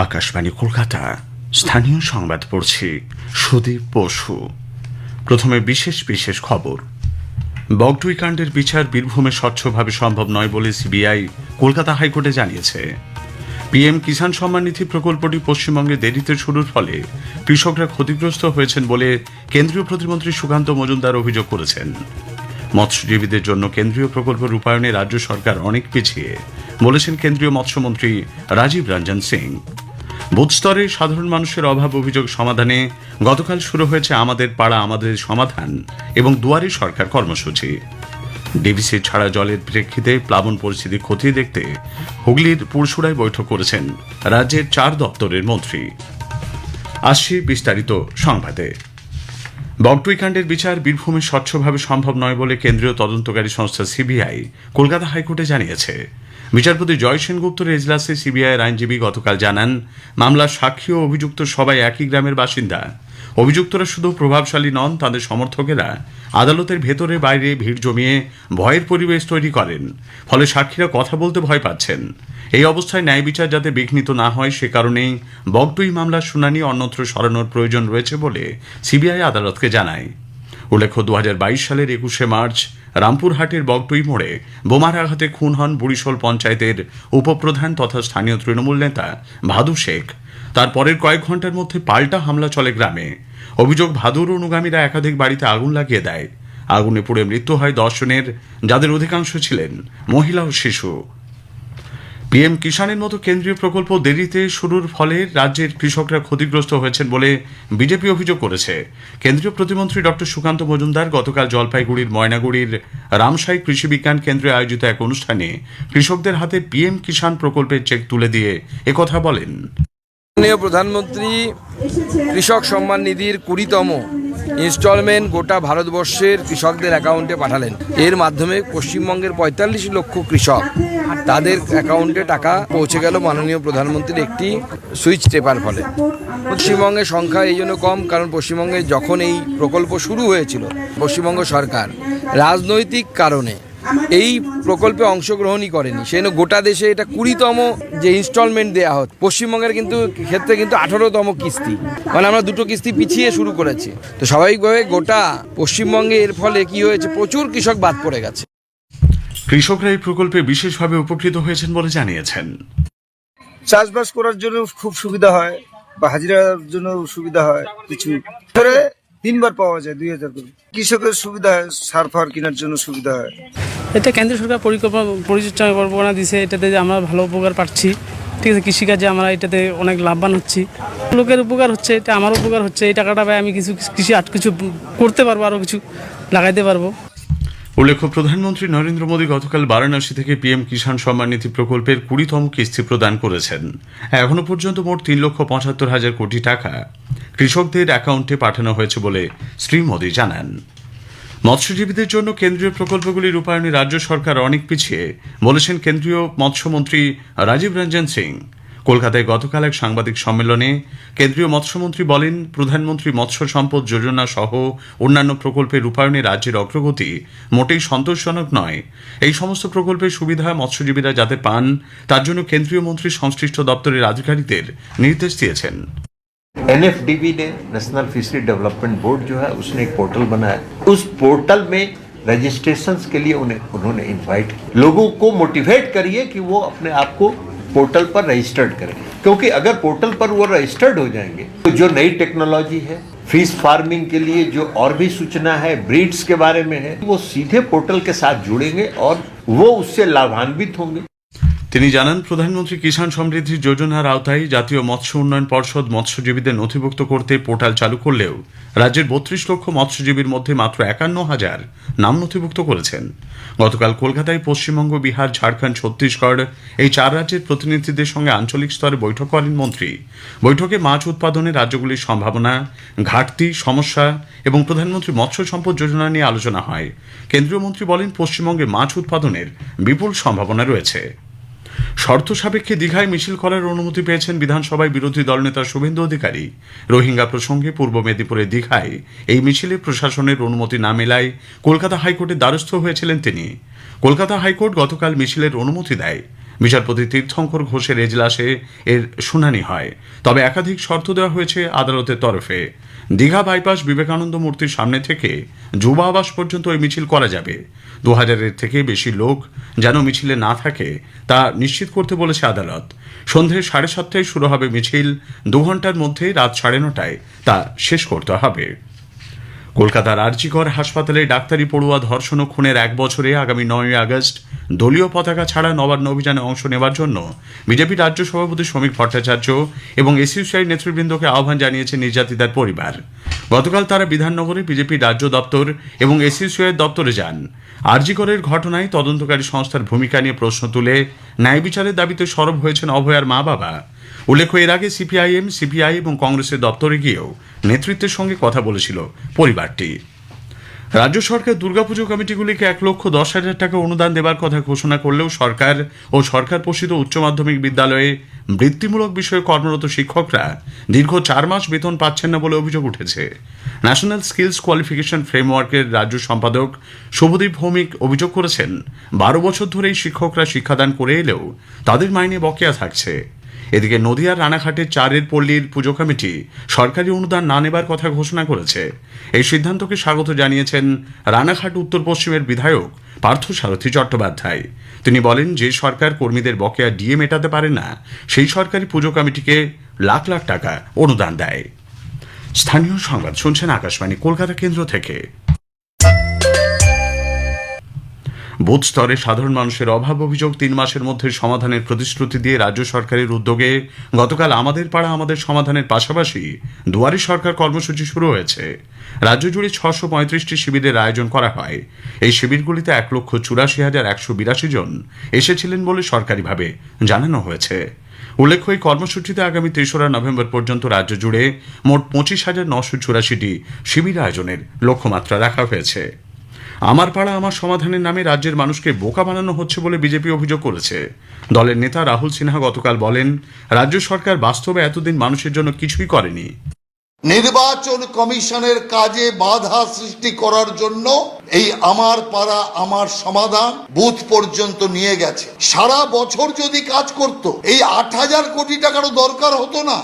আকাশবাণী কলকাতা। স্থানীয় সংবাদ পড়ছি সুদীপ বসু। প্রথমে বিশেষ বিশেষ খবর। বগটুই কাণ্ডের বিচার বীরভূমে স্বচ্ছভাবে সম্ভব নয় বলে সিবিআই কলকাতা হাইকোর্টে জানিয়েছে। পিএম কিষাণ সম্মান নিধি প্রকল্পটি পশ্চিমবঙ্গে দেরিতে শুরুর ফলে কৃষকরা ক্ষতিগ্রস্ত হয়েছেন বলে কেন্দ্রীয় প্রতিমন্ত্রী সুকান্ত মজুমদার অভিযোগ করেছেন। মৎস্যজীবীদের জন্য কেন্দ্রীয় প্রকল্প রূপায়ণে রাজ্য সরকার অনেক পিছিয়ে, বলেছেন কেন্দ্রীয় মৎস্যমন্ত্রী রাজীব রঞ্জন সিং। বুথ স্তরে সাধারণ মানুষের অভাব অভিযোগ সমাধানে গতকাল শুরু হয়েছে আমাদের পাড়া, আমাদের সমাধান এবং দুয়ারে সরকার কর্মসূচি। ডিভিসি ছাড়া জলের প্রেক্ষিতে প্লাবন পরিস্থিতি খতিয়ে দেখতে হুগলির পুরসুরায় বৈঠক করেছেন রাজ্যের চার দপ্তরের মন্ত্রী। আসছি বিস্তারিত সংবাদে। বগটুই কাণ্ডের বিচার বীরভূমে স্বচ্ছভাবে সম্ভব নয় বলে কেন্দ্রীয় তদন্তকারী সংস্থা সিবিআই কলকাতা হাইকোর্টে জানিয়েছে। বিচারপতি জয় সেনগুপ্তর এজলাসে সিবিআইয়ের আইনজীবী গতকাল জানান, মামলার সাক্ষী ও অভিযুক্ত সবাই একই গ্রামের বাসিন্দা। অভিযুক্তরা শুধু প্রভাবশালী নন, তাদের সমর্থকেরা আদালতের ভেতরে বাইরে ভিড় জমিয়ে ভয়ের পরিবেশ তৈরি করেন। ফলে সাক্ষীরা কথা বলতে ভয় পাচ্ছেন। এই অবস্থায় ন্যায় বিচার যাতে বিঘ্নিত না হয়, সে কারণেই বগটুই মামলার শুনানি অন্যত্র সরানোর প্রয়োজন রয়েছে বলে সিবিআই আদালতকে জানায়। উল্লেখ্য দু হাজার বাইশ সালের একুশে মার্চ রামপুরহাটের বগটুই মোড়ে বোমার আঘাতে খুন হন বুড়িশোল পঞ্চায়েতের উপপ্রধান তথা স্থানীয় তৃণমূল নেতা ভাদু শেখ। তার পরের কয়েক ঘণ্টার মধ্যে পাল্টা হামলা চলে গ্রামে। অভিযোগ, ভাদুর অনুগামীরা একাধিক বাড়িতে আগুন লাগিয়ে দেয়। আগুনে পুড়ে মৃত্যু হয় দশ জনের, যাদের অধিকাংশ ছিলেন মহিলা ও শিশু। পিএম কিষাণের মতো কেন্দ্রীয় প্রকল্প দেরিতে শুরুর ফলে রাজ্যের কৃষকরা ক্ষতিগ্রস্ত হয়েছেন বলে বিজেপি অভিযোগ করেছে। কেন্দ্রীয় প্রতিমন্ত্রী ডক্টর সুকান্ত মজুমদার গতকাল জলপাইগুড়ির ময়নাগুড়ির রামসাই কৃষি বিজ্ঞান কেন্দ্রে আয়োজিত এক অনুষ্ঠানে কৃষকদের হাতে পিএম কিষাণ প্রকল্পের চেক তুলে দিয়ে একথা বলেন। মাননীয় প্রধানমন্ত্রী, কৃষক সম্মান নিধির কুড়িতম ইনস্টলমেন্ট গোটা ভারতবর্ষের কৃষকদের অ্যাকাউন্টে পাঠালেন। এর মাধ্যমে পশ্চিমবঙ্গের পঁয়তাল্লিশ লক্ষ কৃষক তাদের অ্যাকাউন্টে টাকা পৌঁছে গেল মাননীয় প্রধানমন্ত্রীর একটি সুইচ টেপার ফলে। পশ্চিমবঙ্গের সংখ্যা এই জন্য কম কারণ পশ্চিমবঙ্গে যখন এই প্রকল্প শুরু হয়েছিল, পশ্চিমবঙ্গ সরকার রাজনৈতিক কারণে এই প্রকল্পে অংশগ্রহণই করেনি। সেজন্য গোটা দেশে এটা কুড়িতম যে ইনস্টলমেন্ট দেওয়া হচ্ছে। পশ্চিমবঙ্গের কিন্তু ক্ষেত্রে কিন্তু আঠারোতম কিস্তি। মানে আমরা দুটো কিস্তি পিছিয়ে শুরু করেছি। তো স্বাভাবিকভাবে গোটা পশ্চিমবঙ্গে এর ফলে কি হয়েছে? প্রচুর কৃষক বাদ পড়ে গেছে। কৃষকরা এই প্রকল্পে বিশেষভাবে উপকৃত হয়েছেন বলে জানিয়েছেন। চাষবাস করার জন্য খুব সুবিধা হয় বা হাজিরার জন্য সুবিধা হয় কিছু। ধরে তিনবার পাওয়া যায় দুই হাজার করে। কৃষকের সুবিধা হয়, সার ফার কেনার জন্য সুবিধা হয়। এটা কেন্দ্র সরকার পরিকল্পনা পরিকল্পনা দিছে, এটাতে আমরা ভালো উপকার পাচ্ছি। ঠিক আছে, কৃষিকাজে আমরা এটাতে অনেক লাভবান হচ্ছি। লোকের উপকার হচ্ছে, এটা আমার উপকার হচ্ছে, এই টাকাটা পাই আমি কিছু কৃষি আট কিছু করতে পারব আরও কিছু লাগাইতে পারব। উল্লেখ্য, প্রধানমন্ত্রী নরেন্দ্র মোদী গতকাল বারাণসী থেকে পিএম কিষাণ সম্মান নিধি প্রকল্পের কুড়িতম কিস্তি প্রদান করেছেন। এখনও পর্যন্ত মোট তিন লক্ষ পঁচাত্তর হাজার কোটি টাকা কৃষকদের অ্যাকাউন্টে পাঠানো হয়েছে বলে শ্রী মোদী জানান। মৎস্যজীবীদের জন্য কেন্দ্রীয় প্রকল্পগুলি রূপায়ণে রাজ্য সরকার অনেক পিছিয়ে বলেছেন কেন্দ্রীয় মৎস্যমন্ত্রী রাজীব রঞ্জন সিং। কলকাতায় গতকাল এক সাংবাদিক সম্মেলনে কেন্দ্রীয় মৎস্যমন্ত্রী বলেন প্রধানমন্ত্রী মৎস্য সম্পদ যোজনা সহ অন্যান্য প্রকল্পের রূপায়ণে রাজ্যের অগ্রগতি মোটেই সন্তোষজনক নয় এই সমস্ত প্রকল্পের সুবিধা মৎস্যজীবীরা যাতে পান তার জন্য কেন্দ্রীয় মন্ত্রী সংশ্লিষ্ট দপ্তরের আধিকারিকদের নির্দেশ দিয়েছেন एनएफडीबी ने नेशनल फिशरी डेवलपमेंट बोर्ड जो है उसने एक पोर्टल बनाया उस पोर्टल में रजिस्ट्रेशन के लिए उन्हें उन्होंने इनवाइट किया लोगों को मोटिवेट करिए कि वो अपने आप को पोर्टल पर रजिस्टर्ड करें। क्योंकि अगर पोर्टल पर वो रजिस्टर्ड हो जाएँगे तो जो नई टेक्नोलॉजी है फ़िश फ़ार्मिंग के लिए जो और भी सूचना है, ब्रीड्स के बारे में है, वो सीधे पोर्टल के साथ जुड़ेंगे और वो उससे लाभान्वित होंगे। তিনি জানান, প্রধানমন্ত্রী কিষাণ সমৃদ্ধি যোজনার আওতায় জাতীয় মৎস্য উন্নয়ন পর্ষদ মৎস্যজীবীদের নথিভুক্ত করতে পোর্টাল চালু করলেও রাজ্যের বত্রিশ লক্ষ মৎস্যজীবীর মধ্যে মাত্র একান্ন হাজার নাম নথিভুক্ত করেছেন। গতকাল কলকাতায় পশ্চিমবঙ্গ, বিহার, ঝাড়খণ্ড, ছত্তিশগড় এই চার রাজ্যের প্রতিনিধিদের সঙ্গে আঞ্চলিক স্তরে বৈঠক করেন মন্ত্রী। বৈঠকে মাছ উৎপাদনে রাজ্যগুলির সম্ভাবনা, ঘাটতি, সমস্যা এবং প্রধানমন্ত্রী মৎস্য সম্পদ যোজনা নিয়ে আলোচনা হয়। কেন্দ্রীয় মন্ত্রী বলেন, পশ্চিমবঙ্গে মাছ উৎপাদনের বিপুল সম্ভাবনা রয়েছে। শর্ত সাপেক্ষে দীঘায় মিছিল করার অনুমতি পেয়েছেন বিধানসভায় বিরোধী দলনেতা শুভেন্দু অধিকারী। রোহিঙ্গা প্রসঙ্গে পূর্ব মেদিনীপুরের দীঘায় এই মিছিলে প্রশাসনের অনুমতি না মেলায় কলকাতা হাইকোর্টের দ্বারস্থ হয়েছিলেন তিনি। কলকাতা হাইকোর্ট গতকাল মিছিলের অনুমতি দেয়। বিচারপতি তীর্থঙ্কর ঘোষের এজলাসে এর শুনানি হয়। তবে একাধিক শর্ত দেওয়া হয়েছে আদালতের তরফে। দীঘা বাইপাস বিবেকানন্দ মূর্তির সামনে থেকে যুব আবাস পর্যন্ত ওই মিছিল করা যাবে। দু হাজারের থেকে বেশি লোক যেন মিছিলে না থাকে, তা নিশ্চিত করতে বলেছে আদালত। সন্ধে সাড়ে সাতটায় শুরু হবে মিছিল। দু ঘণ্টার মধ্যে রাত সাড়ে নটায় তা শেষ করতে হবে। কলকাতার আরজিকর হাসপাতালে ডাক্তারি পড়ুয়া ধর্ষণ ও খুনের এক বছরে আগামী নয়ই আগস্ট দলীয় পতাকা ছাড়া নবান্ন অভিযানে অংশ নেওয়ার জন্য বিজেপি রাজ্য সভাপতি শ্রমিক ভট্টাচার্য এবং এসইউসিআই নেতৃবৃন্দকে আহ্বান জানিয়েছে নির্যাতিতার পরিবার। গতকাল তারা বিধাননগরে বিজেপি রাজ্য দপ্তর এবং এসইউসিআই দপ্তরে যান। আরজিকরের ঘটনায় তদন্তকারী সংস্থার ভূমিকা নিয়ে প্রশ্ন তুলে ন্যায় বিচারের দাবিতে সরব হয়েছেন অভয়ার মা বাবা উল্লেখ্য, এর আগে সিপিআইএম, সিপিআই এবং কংগ্রেসের দপ্তরে গিয়েও নেতৃত্বের সঙ্গে কথা বলেছিল পরিবারটি। রাজ্য সরকার দুর্গাপুজো কমিটিগুলিকে এক লক্ষ দশ হাজার টাকা অনুদান দেবার কথা ঘোষণা করলেও সরকার ও সরকার পোষিত উচ্চ মাধ্যমিক বিদ্যালয়ে বৃত্তিমূলক বিষয়ে কর্মরত শিক্ষকরা দীর্ঘ চার মাস বেতন পাচ্ছেন না বলে অভিযোগ উঠেছে। ন্যাশনাল স্কিলস কোয়ালিফিকেশন ফ্রেমওয়ার্কের রাজ্য সম্পাদক শুভদীপ ভৌমিক অভিযোগ করেছেন, বারো বছর ধরেই শিক্ষকরা শিক্ষাদান করে এলেও তাদের মাইনে বকেয়া থাকছে। এদিকে নদিয়ার রানাঘাটের চারের পল্লীর পুজো কমিটি সরকারি অনুদান না নেবার কথা ঘোষণা করেছে। এই সিদ্ধান্তকে স্বাগত জানিয়েছেন রানাঘাট উত্তর পশ্চিমের বিধায়ক পার্থসারথী চট্টোপাধ্যায়। তিনি বলেন, যে সরকার কর্মীদের বকেয়া ডিএ মেটাতে পারে না, সেই সরকারি পুজো কমিটিকে লাখ লাখ টাকা অনুদান দেয়। স্থানীয় সংবাদ শুনছেন আকাশবাণী, কলকাতা কেন্দ্র থেকে। বুথ স্তরে সাধারণ মানুষের অভাব অভিযোগ তিন মাসের মধ্যে সমাধানের প্রতিশ্রুতি দিয়ে রাজ্য সরকারের উদ্যোগে গতকাল আমাদের পাড়া আমাদের সমাধানের পাশাপাশি দুয়ারি সরকার কর্মসূচি শুরু হয়েছে। রাজ্য জুড়ে ছশো পঁয়ত্রিশটি শিবিরের আয়োজন করা হয়। এই শিবিরগুলিতে এক লক্ষ চুরাশি হাজার একশো বিরাশি জন এসেছিলেন বলে সরকারিভাবে জানানো হয়েছে। উল্লেখ্য, এই কর্মসূচিতে আগামী তেসরা নভেম্বর পর্যন্ত রাজ্য জুড়ে মোট পঁচিশ হাজার নশো চুরাশিটি শিবির আয়োজনের লক্ষ্যমাত্রা রাখা হয়েছে। আমার পাড়া আমার সমাধানের নামে রাজ্যের মানুষকে বোকা বানানো হচ্ছে বলে বিজেপি অভিযোগ করেছে। দলের নেতা রাহুল সিনহা গতকাল বলেন রাজ্য সরকার বাস্তবে এতদিন মানুষের জন্য কিছুই করেনি। নির্বাচন কমিশনের কাজে বাধা সৃষ্টি করার জন্য এই আমার পাড়া আমার সমাধান বুথ পর্যন্ত নিয়ে গেছে। সারা বছর যদি কাজ করত এই আট হাজার কোটি টাকারও দরকার হতো না।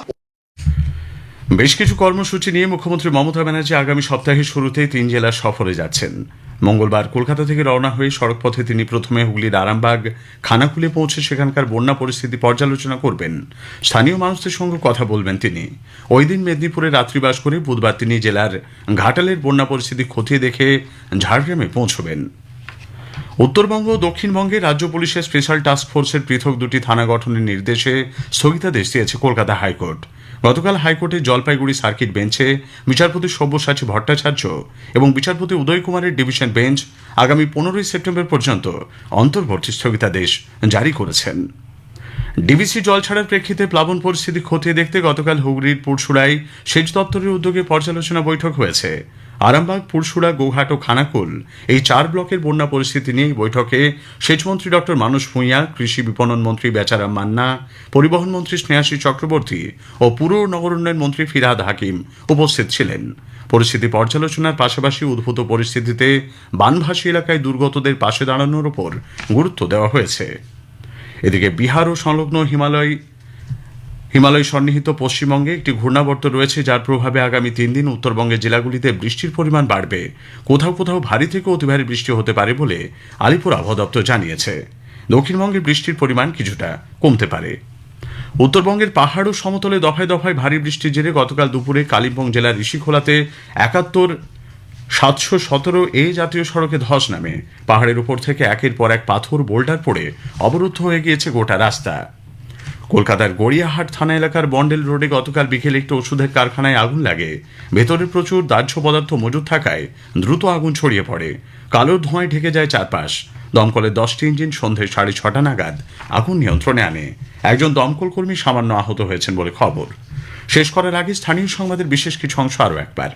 বেশ কিছু কর্মসূচি নিয়ে মুখ্যমন্ত্রী মমতা ব্যানার্জি আগামী সপ্তাহের শুরুতেই তিন জেলা সফরে যাচ্ছেন। মঙ্গলবার কলকাতা থেকে রওনা হয়ে সড়কপথে তিনি প্রথমে হুগলির আরামবাগ, খানাকুলে পৌঁছে সেখানকার বন্যা পরিস্থিতি পর্যালোচনা করবেন। স্থানীয় মানুষদের সঙ্গে কথা বলবেন তিনি। ওই দিন মেদিনীপুরে রাত্রিবাস করে বুধবার তিনি জেলার ঘাটালের বন্যা পরিস্থিতি খতিয়ে দেখে ঝাড়গ্রামে পৌঁছবেন। উত্তরবঙ্গ ও দক্ষিণবঙ্গে রাজ্য পুলিশের স্পেশাল টাস্ক ফোর্সের পৃথক দুটি থানা গঠনের নির্দেশে স্থগিতাদেশ দিয়েছে কলকাতা হাইকোর্ট। গতকাল হাইকোর্টের জলপাইগুড়ি সার্কিট বেঞ্চে বিচারপতি সব্যসাচী ভট্টাচার্য এবং বিচারপতি উদয় কুমারের ডিভিশন বেঞ্চ আগামী পনেরোই সেপ্টেম্বর পর্যন্ত অন্তর্বর্তী স্থগিতাদেশ জারি করেছেন। ডিবিসি জল ছাড়ার প্রেক্ষিতে প্লাবন পরিস্থিতি খতিয়ে দেখতে গতকাল হুগলির পুরসুড়ায় সেচ দপ্তরের উদ্যোগে পর্যালোচনা বৈঠক হয়েছে। আরামবাগ পুরসুড়া গৌহাট ও খানাকুল এই চার ব্লকের বন্যা পরিস্থিতি নিয়ে বৈঠকে সেচমন্ত্রী ডক্টর মানুষ ভূঁইয়া, কৃষি বিপণন মন্ত্রী বেচারাম মান্না, পরিবহন মন্ত্রী স্নেহাশী চক্রবর্তী ও পুর নগর উন্নয়ন মন্ত্রী ফিরহাদ হাকিম উপস্থিত ছিলেন। পরিস্থিতি পর্যালোচনার পাশাপাশি উদ্ভূত পরিস্থিতিতে বানভাসী এলাকায় দুর্গতদের পাশে দাঁড়ানোর ওপর গুরুত্ব দেওয়া হয়েছে। এদিকে বিহার ও সংলগ্ন হিমালয় হিমালয় সন্নিহিত পশ্চিমবঙ্গে একটি ঘূর্ণাবর্ত রয়েছে যার প্রভাবে আগামী তিন দিন উত্তরবঙ্গের জেলাগুলিতে বৃষ্টির পরিমাণ বাড়বে। কোথাও কোথাও ভারী থেকে অতি ভারী বৃষ্টি হতে পারে বলে আলিপুর আবহাওয়া দপ্তর জানিয়েছে। দক্ষিণবঙ্গে বৃষ্টির পরিমাণ কিছুটা কমতে পারে। উত্তরবঙ্গের পাহাড় ও সমতলে দফায় দফায় ভারী বৃষ্টির জেরে গতকাল দুপুরে কালিম্পং জেলার ঋষিখোলাতে একাত্তর সাতশো সতেরো এ জাতীয় সড়কে ধস নামে। পাহাড়ের উপর থেকে একের পর এক পাথর বোল্ডার পড়ে অবরুদ্ধ হয়ে গিয়েছে গোটা রাস্তা। কলকাতার গড়িয়াহাট থানা এলাকার বন্ডেল রোডে গতকাল বিকেলে একটি ওষুধের কারখানায় আগুন লাগে। ভেতরে প্রচুর দাহ্য পদার্থ মজুদ থাকায় দ্রুত আগুন ছড়িয়ে পড়ে। কালো ধোঁয়ায় ঢেকে যায় চারপাশ। দমকলের দশটি ইঞ্জিন সন্ধে সাড়ে ছটা নাগাদ আগুন নিয়ন্ত্রণে আনে। একজন দমকল কর্মী সামান্য আহত হয়েছেন বলে খবর। শেষ করার আগে স্থানীয় সংবাদের বিশেষ কিছু অংশ আরও একবার।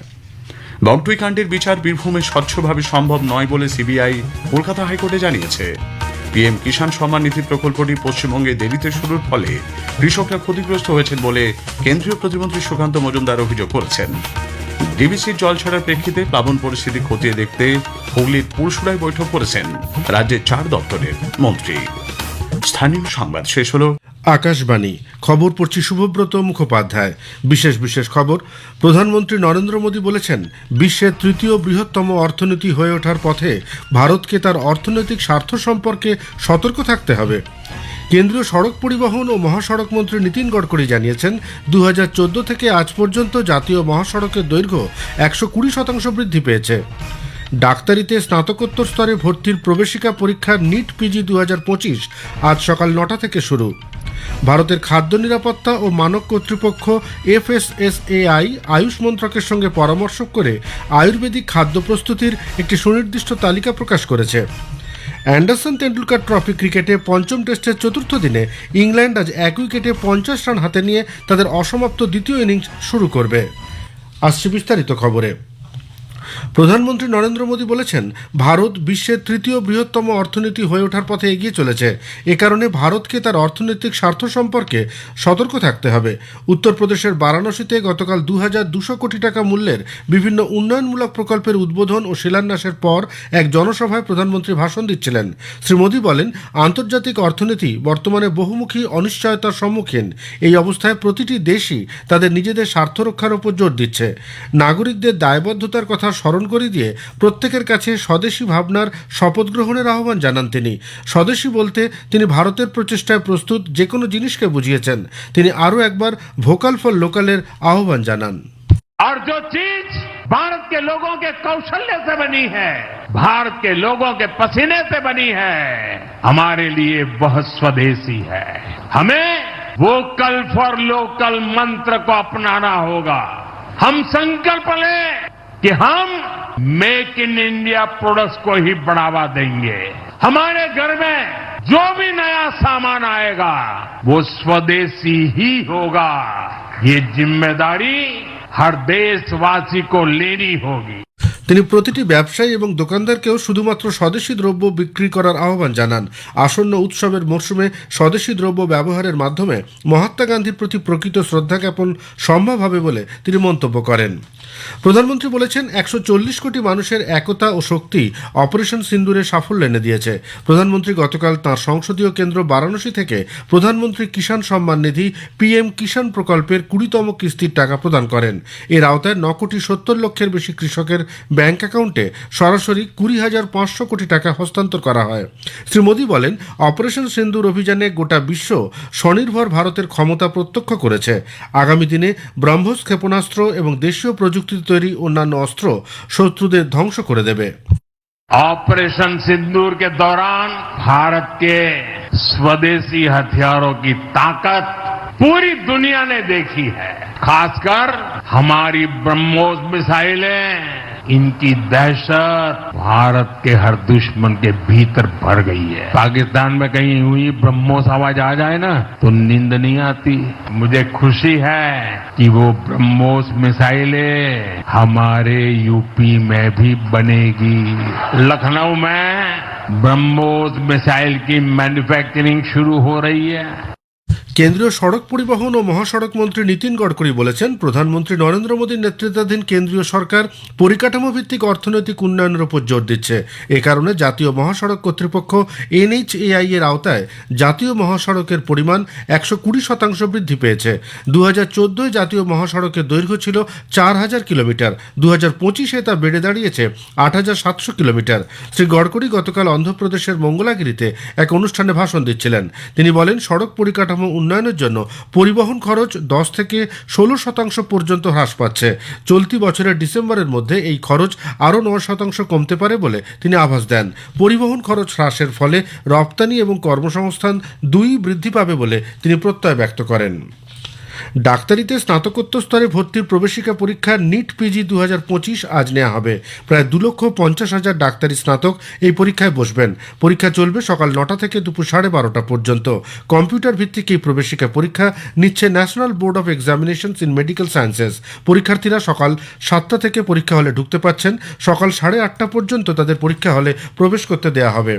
বগটুই কাণ্ডের বিচার বীরভূমে স্বচ্ছভাবে সম্ভব নয় বলে সিবিআই কলকাতা হাইকোর্টে জানিয়েছে। পিএম কিষাণ সম্মান নিধি প্রকল্পটি পশ্চিমবঙ্গে দেরিতে শুরুর ফলে কৃষকরা ক্ষতিগ্রস্ত হয়েছেন বলে কেন্দ্রীয় প্রতিমন্ত্রী সুকান্ত মজুমদার অভিযোগ করেছেন। ডিবিসির জল ছাড়ার প্রেক্ষিতে প্লাবন পরিস্থিতি খতিয়ে দেখতে হুগলির পুরসুরায় বৈঠক করেছেন রাজ্যের চার দপ্তরের মন্ত্রী। স্থানীয় সংবাদ শেষ হলো। আকাশবাণী। খবর পড়ছি শুভব্রত মুখোপাধ্যায়। বিশেষ বিশেষ খবর, প্রধানমন্ত্রী নরেন্দ্র মোদী বলেছেন বিশ্বের তৃতীয় বৃহত্তম অর্থনীতি হয়ে ওঠার পথে ভারতকে তার অর্থনৈতিক স্বার্থ সম্পর্কে সতর্ক থাকতে হবে। কেন্দ্রীয় সড়ক পরিবহন ও মহাসড়ক মন্ত্রী নীতিন গডকরি জানিয়েছেন দু হাজার চোদ্দ থেকে আজ পর্যন্ত জাতীয় মহাসড়কের দৈর্ঘ্য একশো কুড়ি শতাংশ বৃদ্ধি পেয়েছে। ডাক্তারিতে স্নাতকোত্তর স্তরে ভর্তির প্রবেশিকা পরীক্ষার নিট পিজি দু হাজার পঁচিশ আজ সকাল নটা থেকে শুরু। ভারতের খাদ্য নিরাপত্তা ও মানক কর্তৃপক্ষ এফএসএসএআই আয়ুষ মন্ত্রকের সঙ্গে পরামর্শ করে আয়ুর্বেদিক খাদ্য প্রস্তুতির একটি সুনির্দিষ্ট তালিকা প্রকাশ করেছে। অ্যান্ডারসন তেন্ডুলকার ট্রফি ক্রিকেটে পঞ্চম টেস্টের চতুর্থ দিনে ইংল্যান্ড আজ এক উইকেটে পঞ্চাশ রান হাতে নিয়ে তাদের অসমাপ্ত দ্বিতীয় ইনিংস শুরু করবে। আসছে বিস্তারিত খবরে। প্রধানমন্ত্রী নরেন্দ্র মোদী বলেছেন, ভারত বিশ্বের তৃতীয় বৃহত্তম অর্থনীতি হয়ে ওঠার পথে এগিয়ে চলেছে। এ কারণে ভারতকে তার অর্থনৈতিক স্বার্থ সম্পর্কে সতর্ক থাকতে হবে। উত্তরপ্রদেশের বারাণসীতে গতকাল দু হাজার দুশো কোটি টাকা মূল্যের বিভিন্ন উন্নয়নমূলক প্রকল্পের উদ্বোধন ও শিলান্যাসের পর এক জনসভায় প্রধানমন্ত্রী ভাষণ দিচ্ছিলেন। শ্রী মোদী বলেন, আন্তর্জাতিক অর্থনীতি বর্তমানে বহুমুখী অনিশ্চয়তার সম্মুখীন। এই অবস্থায় প্রতিটি দেশই তাদের নিজেদের স্বার্থ রক্ষার উপর জোর দিচ্ছে। নাগরিকদের দায়বদ্ধতার কথা স্মরণ করে দিয়ে প্রত্যেকের কাছে স্বদেশী ভাবনার শপথ গ্রহণের আহ্বান জানান তিনি স্বদেশী বলতে তিনি ভারতের প্রচেষ্টায় প্রস্তুত যে কোনো জিনিসকে বুঝিয়েছেন তিনি আরও একবার ভোকাল ফর লোকালের আহ্বান জানান और जो चीज भारत के लोगों के कौशल्य से बनी है भारत के लोगों के पसीने से बनी है हमारे लिए वह स्वदेशी है हमें वोकल फॉर लोकल मंत्र को अपनाना होगा हम संकल्प लें कि हम मेक इन इंडिया प्रोडक्ट्स को ही बढ़ावा देंगे। हमारे घर में जो भी नया सामान आएगा, वो स्वदेशी ही होगा। ये ज़िम्मेदारी हर देशवासी को लेनी होगी। তিনি প্রতিটি ব্যবসায়ী এবং দোকানদারকেও শুধুমাত্র স্বদেশি দ্রব্য বিক্রি করার আহ্বান জানান। আসন্ন উৎসবের মরশুমে স্বদেশি দ্রব্য ব্যবহারের মাধ্যমে মহাত্মা গান্ধীর প্রতি প্রকৃত শ্রদ্ধা জ্ঞাপন সম্ভব হবে বলে তিনি মন্তব্য করেন। প্রধানমন্ত্রী বলেছেন, একশো চল্লিশ কোটি মানুষের একতা ও শক্তি অপারেশন সিন্দুরে সাফল্য এনে দিয়েছে। প্রধানমন্ত্রী গতকাল তাঁর সংসদীয় কেন্দ্র বারাণসী থেকে প্রধানমন্ত্রী কিষাণ সম্মান নিধি পিএম কিষাণ প্রকল্পের কুড়িতম কিস্তির টাকা প্রদান করেন। এর আওতায় ন কোটি সত্তর লক্ষের বেশি কৃষকের ব্যাংক অ্যাকাউন্টে সরাসরি কুড়ি হাজার পাঁচশো কোটি টাকা হস্তান্তর করা হয় শ্রী মোদী বলেন অপারেশন সিন্দুর অভিযানে গোটা বিশ্ব স্বনির্ভর ভারতের ক্ষমতা প্রত্যক্ষ করেছে আগামী দিনে ব্রহ্মস ক্ষেপণাস্ত্র এবং দেশীয় প্রযুক্তি তৈরি অন্যান্য অস্ত্র শত্রুদের ধ্বংস করে দেবে ऑपरेशन सिंदूर के दौरान भारत के स्वदेशी हथियारों की ताकत पूरी दुनिया ने देखी है खासकर हमारी ब्रह्मोस मिसाइलें इनकी दहशत भारत के हर दुश्मन के भीतर भर गई है। पाकिस्तान में कहीं हुई ब्रह्मोस आवाज़ आ जाए ना तो नींद नहीं आती। मुझे खुशी है कि वो ब्रह्मोस मिसाइलें हमारे यूपी में भी बनेगी। लखनऊ में ब्रह्मोस मिसाइल की मैन्युफैक्चरिंग शुरू हो रही है। কেন্দ্রীয় সড়ক পরিবহন ও মহাসড়ক মন্ত্রী নীতিন গডকরি বলেছেন, প্রধানমন্ত্রী নরেন্দ্র মোদীর নেতৃত্বাধীন কেন্দ্রীয় সরকার পরিকাঠামো ভিত্তিক অর্থনৈতিক উন্নয়নের উপর জোর দিচ্ছে। এ কারণে জাতীয় মহাসড়ক কর্তৃপক্ষ এনএইচএআই এর আওতায় জাতীয় মহাসড়কের পরিমাণ একশো কুড়ি শতাংশ বৃদ্ধি পেয়েছে। দু হাজার চোদ্দোয় জাতীয় মহাসড়কের দৈর্ঘ্য ছিল চার হাজার কিলোমিটার। দু হাজার পঁচিশে তা বেড়ে দাঁড়িয়েছে আট হাজার সাতশো কিলোমিটার। শ্রী গডকরি গতকাল অন্ধ্রপ্রদেশের মঙ্গলাগিরিতে এক অনুষ্ঠানে ভাষণ দিচ্ছিলেন। তিনি বলেন, সড়ক পরিকাঠামো উন্নয়নের জন্য পরিবহন খরচ দশ থেকে ষোলো শতাংশ পর্যন্ত হ্রাস পাচ্ছে। চলতি বছরের ডিসেম্বরের মধ্যে এই খরচ আরও নয় শতাংশ কমতে পারে বলে তিনি আভাস দেন। পরিবহন খরচ হ্রাসের ফলে রপ্তানি এবং কর্মসংস্থান দুই বৃদ্ধি পাবে বলে তিনি প্রত্যয় ব্যক্ত করেন। ডাক্তারিতে স্নাতকোত্তর স্তরে ভর্তির প্রবেশিকা পরীক্ষা নিট পিজি দু হাজার পঁচিশ আজ নেওয়া হবে। প্রায় দু লক্ষ পঞ্চাশ হাজার ডাক্তারি স্নাতক এই পরীক্ষায় বসবেন। পরীক্ষা চলবে সকাল নটা থেকে দুপুর সাড়ে বারোটা পর্যন্ত। কম্পিউটার ভিত্তিক এই প্রবেশিকা পরীক্ষা নিচ্ছে national board of examinations in medical sciences. পরীক্ষার্থীরা সকাল সাতটা থেকে পরীক্ষা হলে ঢুকতে পাচ্ছেন সকাল সাড়ে আটটা পর্যন্ত তাদের পরীক্ষা হলে প্রবেশ করতে দেওয়া হবে।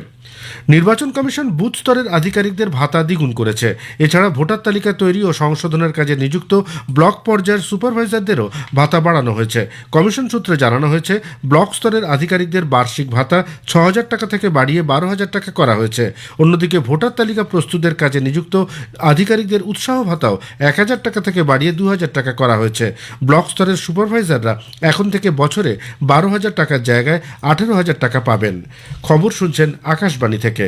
নির্বাচন কমিশন বুথ স্তরের আধিকারিকদের ভাতা দ্বিগুণ করেছে। এছাড়া ভোটার তালিকা তৈরি ও সংশোধনের কাজে নিযুক্ত ব্লক পর্যায়ের সুপারভাইজারদেরও ভাতা বাড়ানো হয়েছে। কমিশন সূত্রে জানানো হয়েছে, ব্লক স্তরের আধিকারিকদের বার্ষিক ভাতা ছ হাজার টাকা থেকে বাড়িয়ে বারো হাজার টাকা করা হয়েছে। অন্যদিকে ভোটার তালিকা প্রস্তুতের কাজে নিযুক্ত আধিকারিকদের উৎসাহ ভাতাও এক হাজার টাকা থেকে বাড়িয়ে দু হাজার টাকা করা হয়েছে। ব্লক স্তরের সুপারভাইজাররা এখন থেকে বছরে বারো হাজার টাকার জায়গায় আঠেরো হাজার টাকা পাবেন। খবর শুনছেন আকাশবাণী থেকে।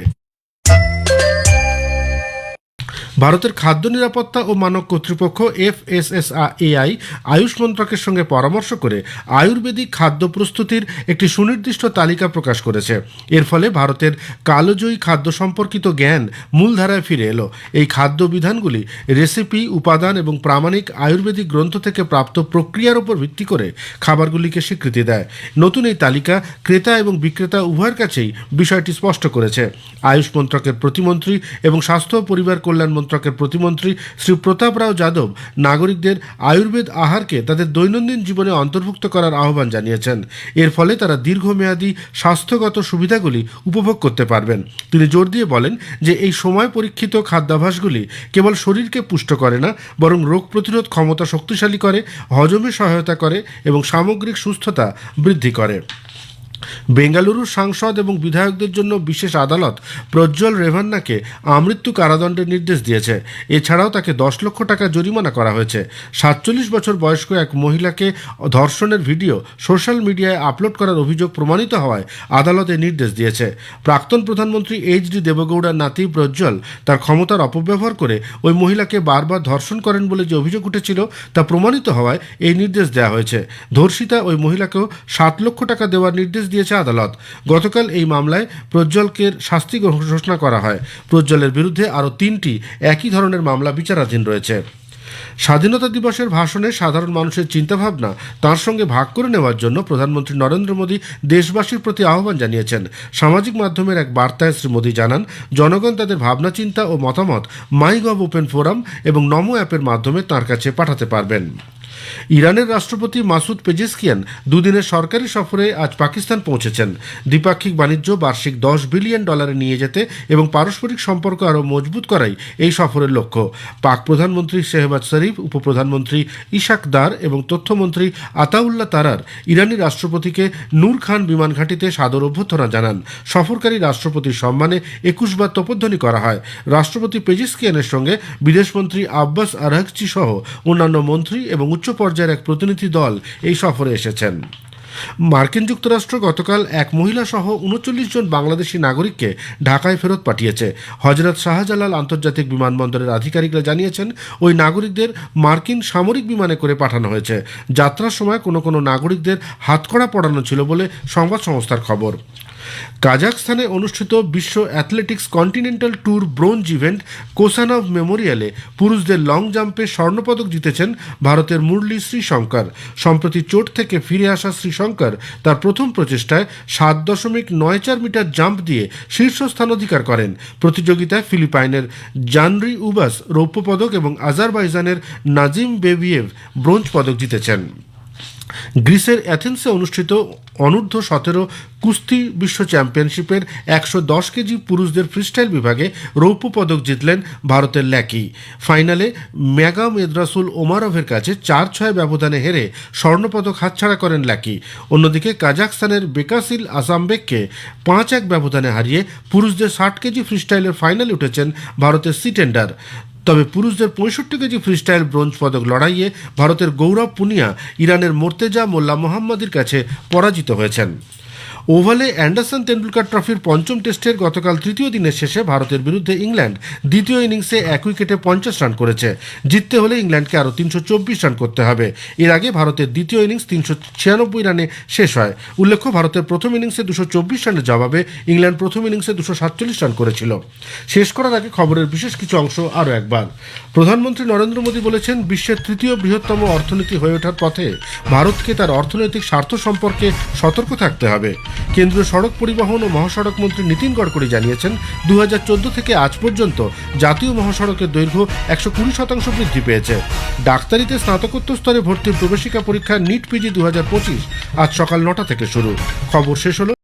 ভারতের খাদ্য নিরাপত্তা ও মানক কর্তৃপক্ষ এফএসএসআই আয়ুষ মন্ত্রকের সঙ্গে পরামর্শ করে আয়ুর্বেদিক খাদ্য প্রস্তুতির একটি সুনির্দিষ্ট তালিকা প্রকাশ করেছে। এর ফলে ভারতের কালোজয়ী খাদ্য সম্পর্কিত জ্ঞান মূলধারায় ফিরে এলো। এই খাদ্য বিধানগুলি রেসিপি, উপাদান এবং প্রামাণিক আয়ুর্বেদিক গ্রন্থ থেকে প্রাপ্ত প্রক্রিয়ার উপর ভিত্তি করে খাবারগুলিকে স্বীকৃতি দেয়। নতুন এই তালিকা ক্রেতা এবং বিক্রেতা উভয়ের কাছেই বিষয়টি স্পষ্ট করেছে। আয়ুষ মন্ত্রকের প্রতিমন্ত্রী এবং স্বাস্থ্য পরিবার কল্যাণ মন্ত্রকের প্রতিমন্ত্রী শ্রী প্রতাপ রাও যাদব নাগরিকদের আয়ুর্বেদ আহারকে তাদের দৈনন্দিন জীবনে অন্তর্ভুক্ত করার আহ্বান জানিয়েছেন। এর ফলে তারা দীর্ঘমেয়াদী স্বাস্থ্যগত সুবিধাগুলি উপভোগ করতে পারবেন। তিনি জোর দিয়ে বলেন যে এই সময় পরীক্ষিত খাদ্যাভ্যাসগুলি কেবল শরীরকে পুষ্ট করে না, বরং রোগ প্রতিরোধ ক্ষমতা শক্তিশালী করে, হজমে সহায়তা করে এবং সামগ্রিক সুস্থতা বৃদ্ধি করে। বেঙ্গালুরুর সাংসদ এবং বিধায়কদের জন্য বিশেষ আদালত প্রজ্জ্বল রেভান্নাকে আমৃত্যু কারাদণ্ডের নির্দেশ দিয়েছে। এছাড়াও তাকে দশ লক্ষ টাকা জরিমানা করা হয়েছে। সাতচল্লিশ বছর বয়স্ক এক মহিলাকে ধর্ষণের ভিডিও সোশ্যাল মিডিয়ায় আপলোড করার অভিযোগ প্রমাণিত হওয়ায় আদালত নির্দেশ দিয়েছে। প্রাক্তন প্রধানমন্ত্রী এইচ ডি দেবগৌড়ার নাতি প্রজ্জ্বল তার ক্ষমতার অপব্যবহার করে ওই মহিলাকে বারবার ধর্ষণ করেন বলে যে অভিযোগ উঠেছিল তা প্রমাণিত হওয়ায় এই নির্দেশ দেওয়া হয়েছে। ধর্ষিতা ওই মহিলাকেও সাত লক্ষ টাকা দেওয়ার নির্দেশ দিয়েছে আদালত। গতকাল এই মামলায় প্রজ্জ্বলকে শাস্তি ঘোষণা করা হয়। প্রজ্জ্বলের বিরুদ্ধে আরও তিনটি একই ধরনের মামলা বিচারাধীন রয়েছে। স্বাধীনতা দিবসের ভাষণে সাধারণ মানুষের চিন্তাভাবনা তার সঙ্গে ভাগ করে নেওয়ার জন্য প্রধানমন্ত্রী নরেন্দ্র মোদী দেশবাসীর প্রতি আহ্বান জানিয়েছেন। সামাজিক মাধ্যমের এক বার্তায় শ্রী মোদী জানান, জনগণ তাদের ভাবনা, চিন্তা ও মতামত মাই গভ ওপেন ফোরাম এবং নমো অ্যাপের মাধ্যমে তার কাছে পাঠাতে পারবেন। ইরানের রাষ্ট্রপতি মাসুদ পেজেসকিয়ান দুদিনের সরকারি সফরে আজ পাকিস্তান পৌঁছেছেন। দ্বিপাক্ষিক বাণিজ্য বার্ষিক দশ বিলিয়ন ডলারে নিয়ে যেতে এবং পারস্পরিক সম্পর্ক আরও মজবুত করাই এই সফরের লক্ষ্য। পাক প্রধানমন্ত্রী শেহবাজ শরীফ, উপপ্রধানমন্ত্রী ইশাক দার এবং তথ্যমন্ত্রী আতাউল্লাহ তারার ইরানি রাষ্ট্রপতিকে নূর খান বিমান ঘাঁটিতে সাদর অভ্যর্থনা জানান। সফরকারী রাষ্ট্রপতির সম্মানে একুশবার তপধ্বনি করা হয়। রাষ্ট্রপতি পেজিসকিয়ানের সঙ্গে বিদেশমন্ত্রী আব্বাস আরহাকচি সহ অন্যান্য মন্ত্রী এবং উচ্চ পর্যায়ের এক প্রতিনিধি দল এই সফরে এসেছেন। মার্কিন যুক্তরাষ্ট্র গতকাল এক মহিলা সহ উনচল্লিশ জন বাংলাদেশি নাগরিককে ঢাকায় ফেরত পাঠিয়েছে। হজরত শাহজালাল আন্তর্জাতিক বিমানবন্দরের আধিকারিকরা জানিয়েছেন, ওই নাগরিকদের মার্কিন সামরিক বিমানে করে পাঠানো হয়েছে। যাত্রার সময় কোনো কোনো নাগরিকদের হাতকড়া পড়ানো ছিল বলে সংবাদ সংস্থার খবর। কাজাকস্তানে অনুষ্ঠিত বিশ্ব athletics continental tour bronze event Kosanov মেমোরিয়ালে পুরুষদের লং জাম্পে স্বর্ণপদক জিতেছেন ভারতের মুরলী শ্রীশঙ্কর। সম্প্রতি চোট থেকে ফিরে আসা শ্রীশঙ্কর তার প্রথম প্রচেষ্টায় সাত দশমিক নয় চার মিটার জাম্প দিয়ে শীর্ষস্থান অধিকার করেন। প্রতিযোগিতায় ফিলিপাইনের জানরি উবাস রৌপ্য পদক এবং আজারবাইজানের নাজিম বেবিয়েভ ব্রোঞ্জ পদক জিতেছেন। গ্রিসের অ্যাথেন্সে অনুষ্ঠিত অনূর্ধ্ব সতেরো কুস্তি বিশ্ব চ্যাম্পিয়নশিপের একশো দশ কেজি পুরুষদের ফ্রিস্টাইল বিভাগে রৌপ্য পদক জিতলেন ভারতের ল্যাকি। ফাইনালে মেগা মেদ্রাসুল ওমারভের কাছে চার ছয় ব্যবধানে হেরে স্বর্ণপদক হাতছাড়া করেন ল্যাকি। অন্যদিকে কাজাকস্তানের বেকাসিল আসামবেককে পাঁচ এক ব্যবধানে হারিয়ে পুরুষদের ষাট কেজি ফ্রিস্টাইলের ফাইনালে উঠেছেন ভারতের সিটেন্ডার। তবে পুরুষদের পঁয়ষট্টি কেজি ফ্রিস্টাইল ব্রোঞ্জ পদক লড়াইয়ে ভারতের গৌরব পুনিয়া, ইরানের মোর্তেজা মোল্লা মোহাম্মদের কাছে পরাজিত হয়েছেন। ওভালে অ্যান্ডারসন তেন্ডুলকার ট্রফির পঞ্চম টেস্টের গতকাল তৃতীয় দিনের শেষে ভারতের বিরুদ্ধে ইংল্যান্ড দ্বিতীয় ইনিংসে এক উইকেটে পঞ্চাশ রান করেছে। জিততে হলে ইংল্যান্ডকে আরও তিনশো চব্বিশ রান করতে হবে। এর আগে ভারতের দ্বিতীয় ইনিংস তিনশো ছিয়ানব্বই রানে শেষ হয়। উল্লেখ্য, ভারতের প্রথম ইনিংসে দুশো চব্বিশ রানের জবাবে ইংল্যান্ড প্রথম ইনিংসে দুশো সাতচল্লিশ রান করেছিল। শেষ করার আগে খবরের বিশেষ কিছু অংশ আরও একবার। প্রধানমন্ত্রী নরেন্দ্র মোদী বলেছেন, বিশ্বের তৃতীয় বৃহত্তম অর্থনীতি হয়ে ওঠার পথে ভারতকে তার অর্থনৈতিক স্বার্থ সম্পর্কে সতর্ক থাকতে হবে। কেন্দ্রীয় সড়ক পরিবহন ও মহাসড়ক মন্ত্রী নীতিন গডকরি জানিয়েছেন দু হাজার চোদ্দ থেকে আজ পর্যন্ত জাতীয় মহাসড়কের দৈর্ঘ্য একশো কুড়ি শতাংশ বৃদ্ধি পেয়েছে। ডাক্তারিতে স্নাতকোত্তর স্তরে ভর্তির প্রবেশিকা পরীক্ষা নিট পিজি দু হাজার পঁচিশ আজ সকাল নটা থেকে শুরু। খবর শেষ হলো